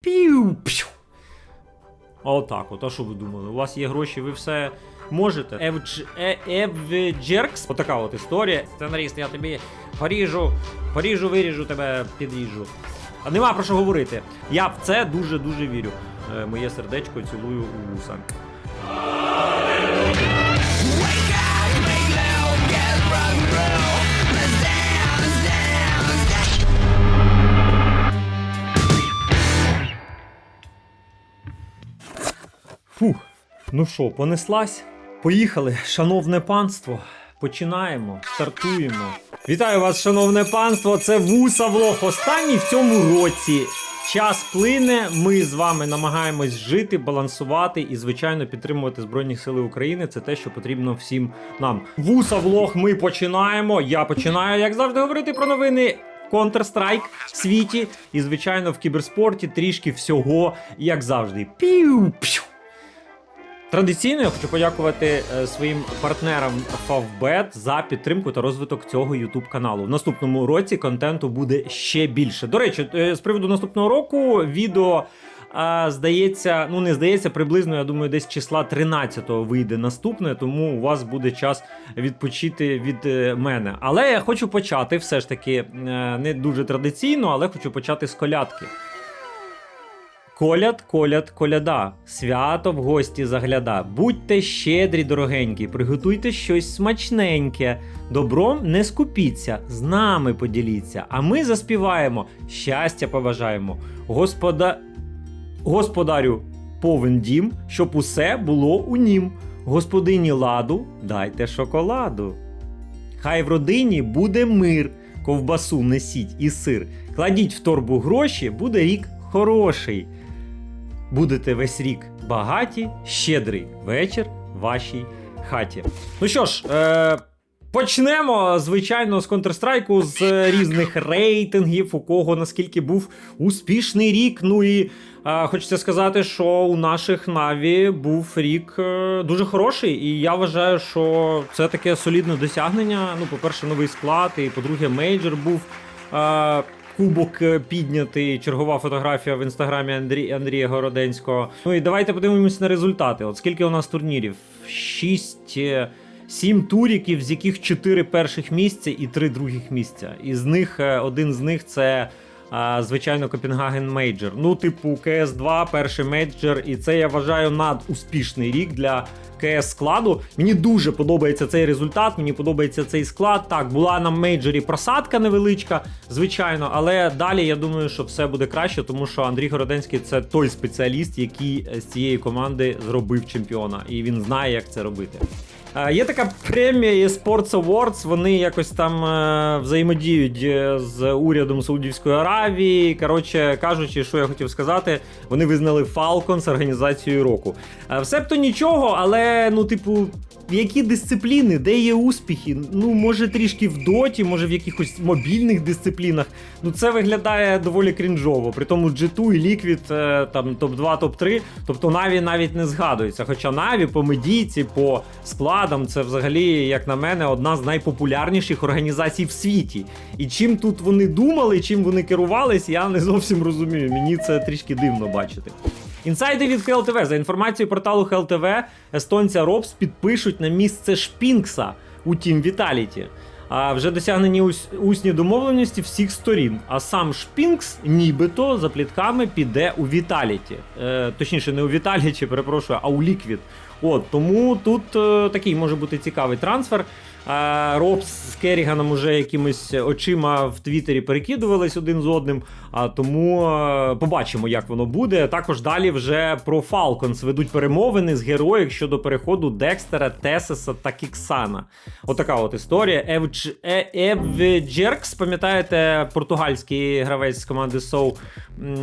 Пів! Пшу. А Отак, от, а що ви думали? У вас є гроші, ви все можете. Евдж... Е... Евджеркс. Отака от історія. Сценарист, я тобі поріжу, поріжу, виріжу тебе, підріжу. А нема про що говорити. Я в це дуже-дуже вірю. Е, Моє сердечко цілую у вуса. Фух, ну що, понеслась? Поїхали, шановне панство. Починаємо, стартуємо. Вітаю вас, шановне панство! Це Вуса Влог. Останній в цьому році. Час плине. Ми з вами намагаємось жити, балансувати і, звичайно, підтримувати Збройні Сили України. Це те, що потрібно всім нам. Вуса Влог. Ми починаємо. Я починаю, як завжди, говорити про новини. Counter-Strike в світі і, звичайно, в кіберспорті трішки всього, як завжди. Пів! Традиційно я хочу подякувати е, своїм партнерам Favbet за підтримку та розвиток цього YouTube каналу. В наступному році контенту буде ще більше. До речі, е, з приводу наступного року відео. А, здається, ну не здається, приблизно, я думаю, десь числа 13-го вийде наступне, тому у вас буде час відпочити від е, мене. Але я хочу почати все ж таки е, не дуже традиційно, але хочу почати з колядки. Коляд, коляд, коляда, свято в гості загляда. Будьте щедрі, дорогенькі, приготуйте щось смачненьке. Добром не скупіться, з нами поділіться. А ми заспіваємо, щастя побажаємо. Господа... Господарю повен дім, щоб усе було у нім. Господині ладу, дайте шоколаду. Хай в родині буде мир, ковбасу несіть і сир. Кладіть в торбу гроші, буде рік хороший. Будете весь рік багаті, щедрий вечір вашій хаті. Ну що ж, е, почнемо, звичайно, з Counter-Strike, з різних рейтингів, у кого наскільки був успішний рік. Ну і е, хочеться сказати, що у наших Наві був рік е, дуже хороший, і я вважаю, що це таке солідне досягнення. Ну, по-перше, новий склад, і по-друге, мейджор був. Е, Кубок е, піднятий, чергова фотографія в інстаграмі Андрі... Андрія Городенського. Ну і давайте подивимось на результати. От скільки у нас турнірів? Шість. е, Сім туріків, з яких чотири перших місця і три других місця. І з них е, один з них це. А, Звичайно, Копенгаген Мейджор. Ну, типу, КС 2 перший мейджор, і це я вважаю надуспішний рік для КС складу. Мені дуже подобається цей результат, мені подобається цей склад. Так, була на мейджорі просадка невеличка, звичайно, але далі я думаю, що все буде краще, тому що Андрій Городенський це той спеціаліст, який з цієї команди зробив чемпіона, і він знає, як це робити. Є така премія eSports Awards, вони якось там е, взаємодіють е, з урядом Саудівської Аравії. Коротше кажучи, що я хотів сказати, вони визнали Falcons організацією року. Е, Все б то нічого, але ну, типу, які дисципліни, де є успіхи? Ну, може трішки в доті, може в якихось мобільних дисциплінах. Ну це виглядає доволі крінжово. При тому G2 і Liquid е, там топ-2, топ-3. Тобто Наві навіть не згадується. Хоча Наві по медійці, по складам, це взагалі, як на мене, одна з найпопулярніших організацій в світі. І чим тут вони думали, чим вони керувались, я не зовсім розумію. Мені це трішки дивно бачити. Інсайди від ХЛТВ. За інформацією порталу ХЛТВ, естонця Робс підпишуть на місце Шпінкса у Team Vitality. А вже досягнені ус- усні домовленості всіх сторін. А сам Шпінкс, нібито, за плітками, піде у Vitality. Е, точніше, не у Vitality, перепрошую, а у Liquid. От тому тут е, такий може бути цікавий трансфер. А Робс з Керіганом уже якимись очима в Твіттері перекидувались один з одним. А тому е, побачимо, як воно буде. Також далі вже про Falcons ведуть перемовини з героїк щодо переходу Декстера, Тесеса та Кіксана. Отака от історія. Евдж... Е... Евджеркс, пам'ятаєте, португальський гравець з команди Соу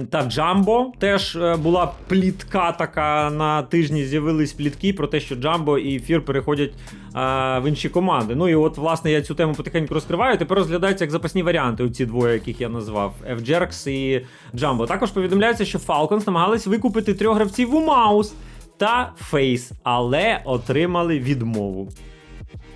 та Джамбо. Теж е, була плітка така на тижні. З'явились плітки про те, що Джамбо і Фір переходять а, в інші команди. Ну і от, власне, я цю тему потихеньку розкриваю. Тепер розглядаються як запасні варіанти у ці двоє, яких я назвав: F-Jerks і Джамбо. Також повідомляється, що Falcons намагались викупити трьох гравців у Маус та Фейс, але отримали відмову.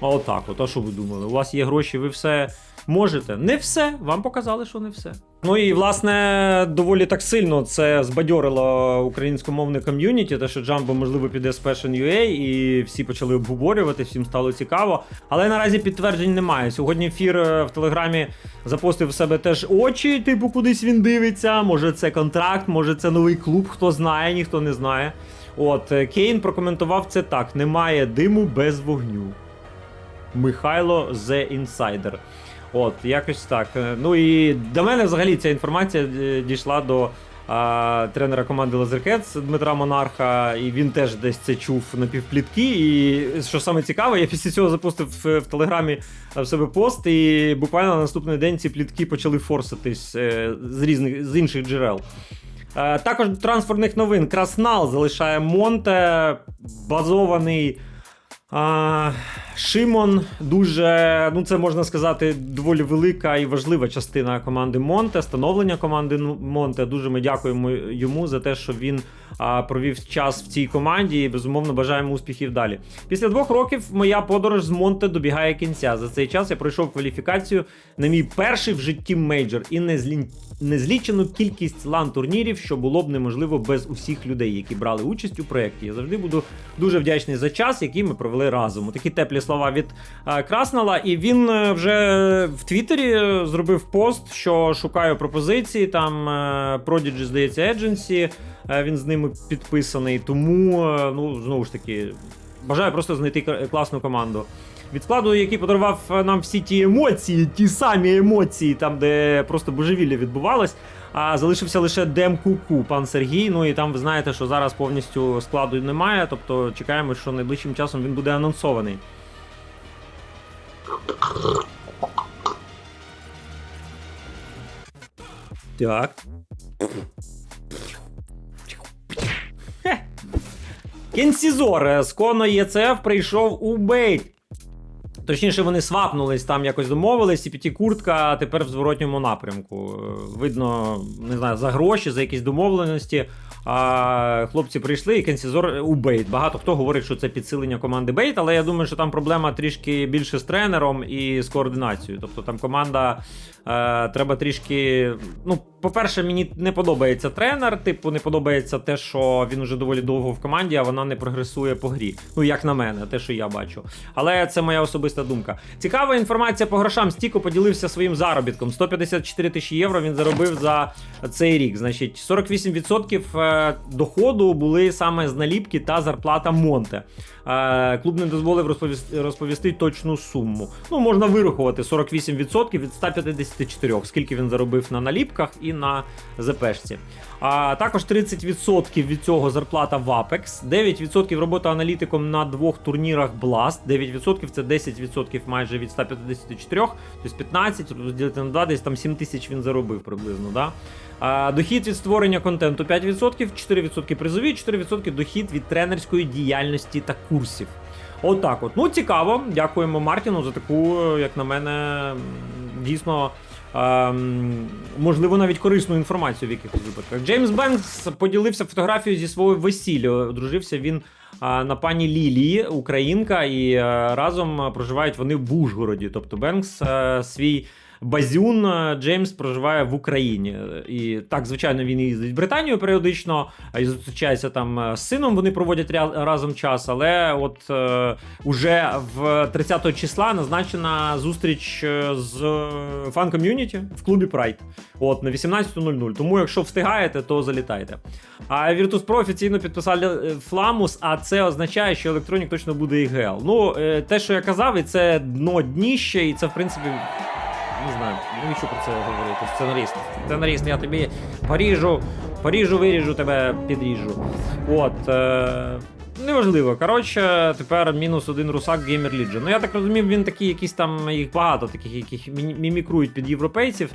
Отак, от, а що ви думали? У вас є гроші, ви все можете. Не все, вам показали, що не все. Ну і власне доволі так сильно це збадьорило українськомовне ком'юніті, те, що Джамбо, можливо, піде з Fashion UA, і всі почали обговорювати, всім стало цікаво. Але наразі підтверджень немає. Сьогодні ефір е, в Телеграмі запостив в себе теж очі, типу, кудись він дивиться. Може, це контракт, може, це новий клуб, хто знає, ніхто не знає. От е, Кейн прокоментував це так: немає диму без вогню. Михайло The Insider. От, якось так. Е, Ну і до мене взагалі ця інформація е, дійшла до а, тренера команди Лазеркетс Дмитра Монарха, і він теж десь це чув на півплітки. І що саме цікаве, я після цього запустив в, в телеграмі в себе пост, і буквально на наступний день ці плітки почали форситись е, з різних з інших джерел. Е, Також до трансферних новин. Краснал залишає Монте, базований. А, Шимон дуже, ну це можна сказати, доволі велика і важлива частина команди Монте, становлення команди Монте. Дуже ми дякуємо йому за те, що він а, провів час в цій команді і безумовно бажаємо успіхів далі. Після двох років моя подорож з Монте добігає кінця. За цей час я пройшов кваліфікацію на мій перший в житті мейджор і не незлі... незлічену кількість лан турнірів, що було б неможливо без усіх людей, які брали участь у проєкті. Я завжди буду дуже вдячний за час, який ми провели разом. Такі теплі слова від Краснала. І він е, вже в Твіттері е, зробив пост, що шукаю пропозиції. Там е, Prodigy, здається, Agency, е, Він з ними підписаний. Тому, е, ну знову ж таки, бажаю просто знайти класну команду. Від складу, який подарував е, нам всі ті емоції, ті самі емоції, там, де просто божевілля відбувалось. А залишився лише Дем Куку, пан Сергій. Ну і там ви знаєте, що зараз повністю складу немає. Тобто чекаємо, що найближчим часом він буде анонсований. Так. Е, з Коно ЄЦФ прийшов у бейт. Точніше, вони свапнулись, там якось домовились, і піті куртка тепер в зворотньому напрямку. Видно, не знаю, за гроші, за якісь домовленості. А хлопці прийшли, і Кенсізор у Бейт. Багато хто говорить, що це підсилення команди Бейт, але я думаю, що там проблема трішки більше з тренером і з координацією. Тобто там команда е, треба трішки. Ну, по-перше, мені не подобається тренер. Типу, не подобається те, що він уже доволі довго в команді, а вона не прогресує по грі. Ну, як на мене, те, що я бачу. Але це моя особиста думка. Цікава інформація по грошам. Стіко поділився своїм заробітком. 154 тисячі євро він заробив за цей рік. Значить, 48% е, доходу були саме з наліпки та зарплата Монте. Клуб не дозволив розповісти, розповісти точну суму. Ну, можна вирахувати 48% від 154, скільки він заробив на наліпках і на ЗПшці. А також 30% від цього зарплата в Apex, 9% робота аналітиком на двох турнірах Blast, 9% це 10% майже від 154, тобто 15 розділити на 2, десь там 7 тисяч він заробив приблизно. Да? А, дохід від створення контенту 5%, 4% призові, 4% дохід від тренерської діяльності та курсів. Отак от. Ну, цікаво. Дякуємо Мартіну за таку, як на мене, дійсно. Ем, можливо, навіть корисну інформацію в якихось випадках. Джеймс Бенкс поділився фотографією зі свого весілля. Одружився він на пані Лілії, українка, і е, разом е, проживають вони в Ужгороді. Тобто Бенкс е, свій. Базюн е, Джеймс проживає в Україні. І так, звичайно, він їздить в Британію періодично, і зустрічається там е, з сином. Вони проводять ря- разом час. Але от е, уже в 30 числа назначена зустріч е, з фан-ком'юніті в клубі Pride. От на 18.00. Тому, якщо встигаєте, то залітайте. А Virtus.pro офіційно підписали Фламус, а це означає, що електронік точно буде IGL. Ну, е, те, що я казав, і це дно дніще, і це в принципі. Не знаю, навіщо про це говорити. Сценарист. Сценарист, я тобі поріжу, поріжу, виріжу тебе, підріжу. От. Е... Неважливо. Коротше, тепер мінус один русак Gamer Legion. Ну я так розумів, він такий, якийсь там, їх багато таких, яких мімікрують під європейців.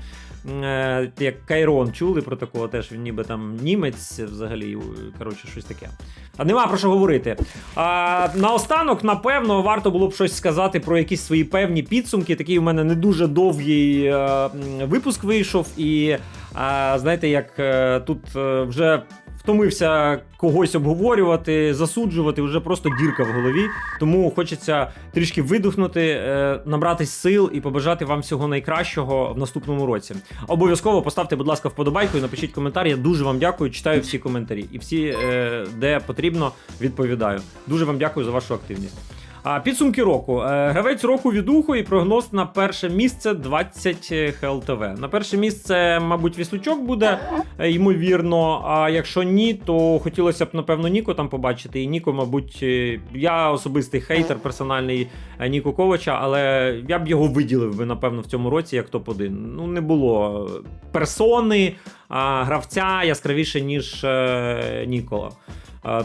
Е, як Кайрон чули про такого, теж він ніби там німець взагалі. Коротше, щось таке. А нема про що говорити. А, наостанок, напевно, варто було б щось сказати про якісь свої певні підсумки. Такий у мене не дуже довгий е, випуск вийшов. І А знаєте, як е, тут е, вже втомився когось обговорювати, засуджувати, вже просто дірка в голові. Тому хочеться трішки видихнути, е, набратись сил і побажати вам всього найкращого в наступному році. Обов'язково поставте, будь ласка, вподобайку і напишіть коментар. Я дуже вам дякую. Читаю всі коментарі і всі, е, де потрібно, відповідаю. Дуже вам дякую за вашу активність. А підсумки року. Е, Гравець року від уху і прогноз на перше місце 20 ХЛТВ. На перше місце, мабуть, Віслючок буде, е, ймовірно. А якщо ні, то хотілося б, напевно, Ніко там побачити. І Ніко, мабуть, е, я особистий хейтер персональний е, Ніко Ковача, але я б його виділив би, напевно, в цьому році як топ-1. Ну, не було персони, гравця яскравіше, ніж е, Нікола.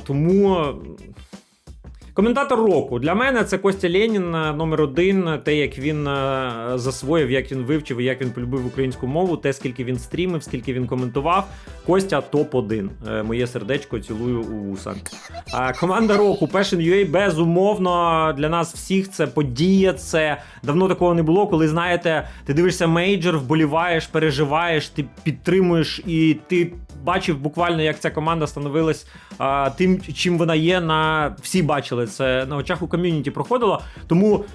Тому. Коментатор року для мене це Костя Ленін, е, номер один. Те, як він е, засвоїв, як він вивчив, як він полюбив українську мову, те, скільки він стрімив, скільки він коментував. Костя топ-1. Е, Моє сердечко цілую у вуса. А команда року Passion.ua, безумовно для нас всіх це подія. Це давно такого не було. Коли знаєте, ти дивишся мейджор, вболіваєш, переживаєш, ти підтримуєш і ти бачив буквально, як ця команда становилась тим, чим вона є. На всі бачили це на очах у ком'юніті проходило. Тому.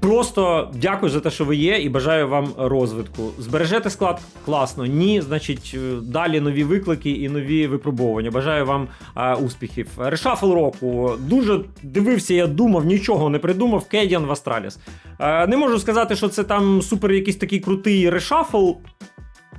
Просто дякую за те, що ви є, і бажаю вам розвитку. Збережете склад класно. Ні, значить, е, далі нові виклики і нові випробовування. Бажаю вам е, успіхів. Решафл року. Дуже дивився, я думав, нічого не придумав. Кедіан в Астраліс. Е, не можу сказати, що це там супер якийсь такий крутий решафл.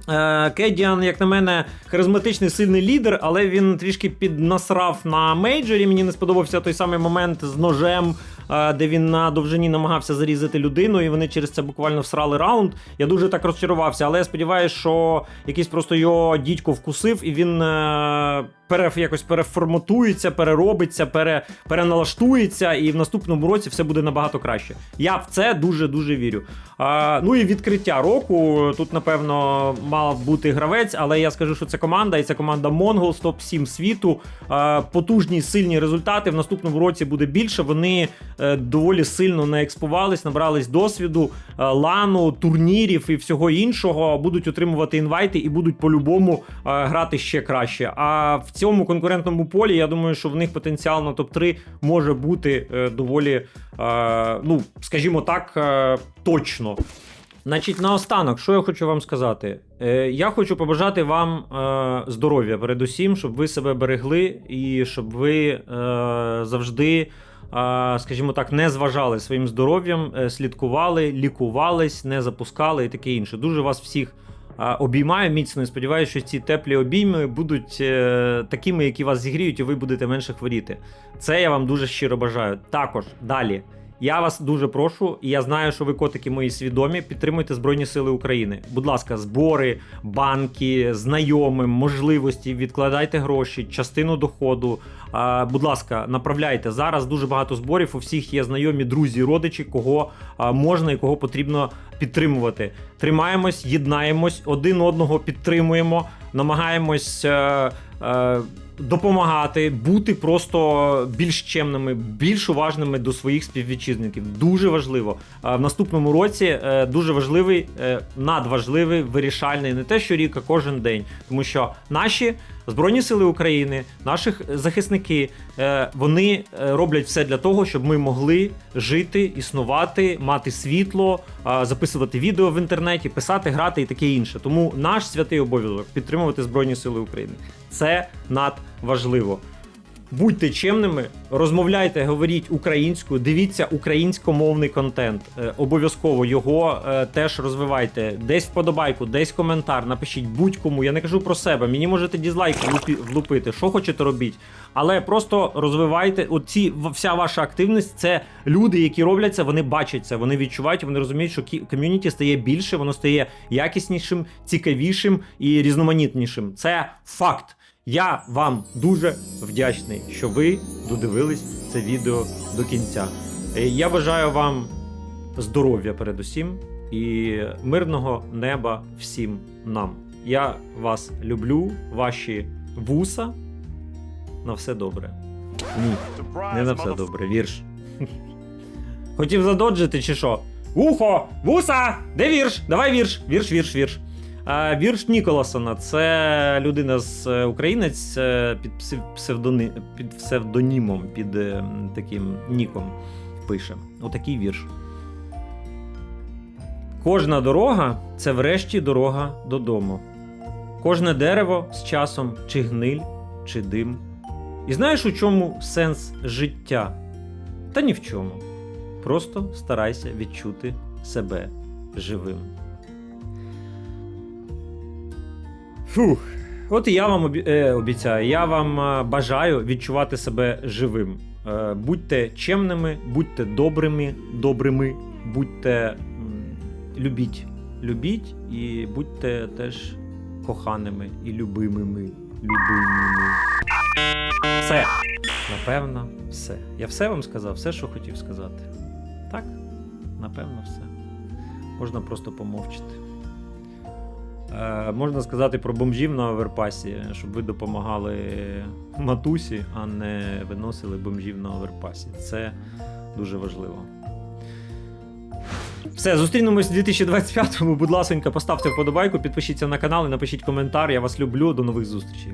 Е, Кедіан, як на мене, харизматичний сильний лідер, але він трішки піднасрав на мейджорі. Мені не сподобався той самий момент з ножем, де він на довжині намагався зарізати людину, і вони через це буквально всрали раунд. Я дуже так розчарувався, але я сподіваюся, що якийсь просто його дідько вкусив, і він е, пере, якось переформатується, переробиться, пере, переналаштується, і в наступному році все буде набагато краще. Я в це дуже дуже вірю. А, ну і відкриття року. Тут, напевно, мав бути гравець, але я скажу, що це команда, і це команда Mongols, топ-7 світу. А, потужні, сильні результати. В наступному році буде більше. Вони е, доволі сильно наекспувались, набрались досвіду, е, лану, турнірів і всього іншого. Будуть отримувати інвайти і будуть по-любому е, грати ще краще. А в цьому конкурентному полі я думаю, що в них потенціал на топ-3 може бути е, доволі, е, ну скажімо так, е, точно. Значить, наостанок, що я хочу вам сказати? Е, я хочу побажати вам е, здоров'я передусім, щоб ви себе берегли і щоб ви е, завжди, е, скажімо так, не зважали своїм здоров'ям, е, слідкували, лікувались, не запускали і таке інше. Дуже вас всіх. Обіймаю міцно і сподіваюся, що ці теплі обійми будуть е, такими, які вас зігріють, і ви будете менше хворіти. Це я вам дуже щиро бажаю. Також далі. Я вас дуже прошу, і я знаю, що ви котики мої свідомі. Підтримуйте Збройні Сили України. Будь ласка, збори, банки, знайомим, можливості, відкладайте гроші, частину доходу. А, будь ласка, направляйте. Зараз дуже багато зборів. У всіх є знайомі, друзі, родичі, кого можна і кого потрібно підтримувати. Тримаємось, єднаємось, один одного підтримуємо, намагаємось. Е, е, допомагати, бути просто більш чемними, більш уважними до своїх співвітчизників. Дуже важливо. В наступному році е, дуже важливий, е, надважливий, вирішальний не те, що рік, а кожен день, тому що наші. Збройні сили України, наші захисники, е, вони е, роблять все для того, щоб ми могли жити, існувати, мати світло, записувати відео в інтернеті, писати, грати і таке інше. Тому наш святий обов'язок підтримувати Збройні Сили України. Це надважливо. Будьте чемними, розмовляйте, говоріть українською, дивіться українськомовний контент. Е, обов'язково його е, теж розвивайте. Десь вподобайку, десь коментар, напишіть будь-кому. Я не кажу про себе. Мені можете дізлайк влупити, що хочете робіть. Але просто розвивайте оці вся ваша активність. Це люди, які роблять це, вони бачать це, вони відчувають, вони розуміють, що ком'юніті стає більше, воно стає якіснішим, цікавішим і різноманітнішим. Це факт. Я вам дуже вдячний, що ви додивились це відео до кінця. Е, Я бажаю вам здоров'я передусім і мирного неба всім нам. Я вас люблю, ваші вуса. На все добре. Ні, не на все добре, вірш. Хотів задоджити чи що? Ухо! Вуса! Де вірш? Давай вірш! Вірш, вірш, вірш. Вірш Ніколасона це людина з е, українець е, під псевдони, під псевдонімом, під е, таким ніком пише. Отакий вірш. Кожна дорога це врешті дорога додому. Кожне дерево з часом чи гниль, чи дим. І знаєш, у чому сенс життя? Та ні в чому. Просто старайся відчути себе живим. Фух. От і я вам обі... е, обіцяю, я вам е, бажаю відчувати себе живим. Е, будьте чемними, будьте добрими, добрими, будьте любіть, любіть і будьте теж коханими і любимими. Любимими. Все. Напевно, все. Я все вам сказав, все, що хотів сказати. Так, напевно, все. Можна просто помовчати. Е, можна сказати про бомжів на оверпасі, щоб ви допомагали матусі, а не виносили бомжів на оверпасі. Це дуже важливо. Все, зустрінемось у 2025-му. Будь ласка, поставте вподобайку, підпишіться на канал і напишіть коментар. Я вас люблю. До нових зустрічей.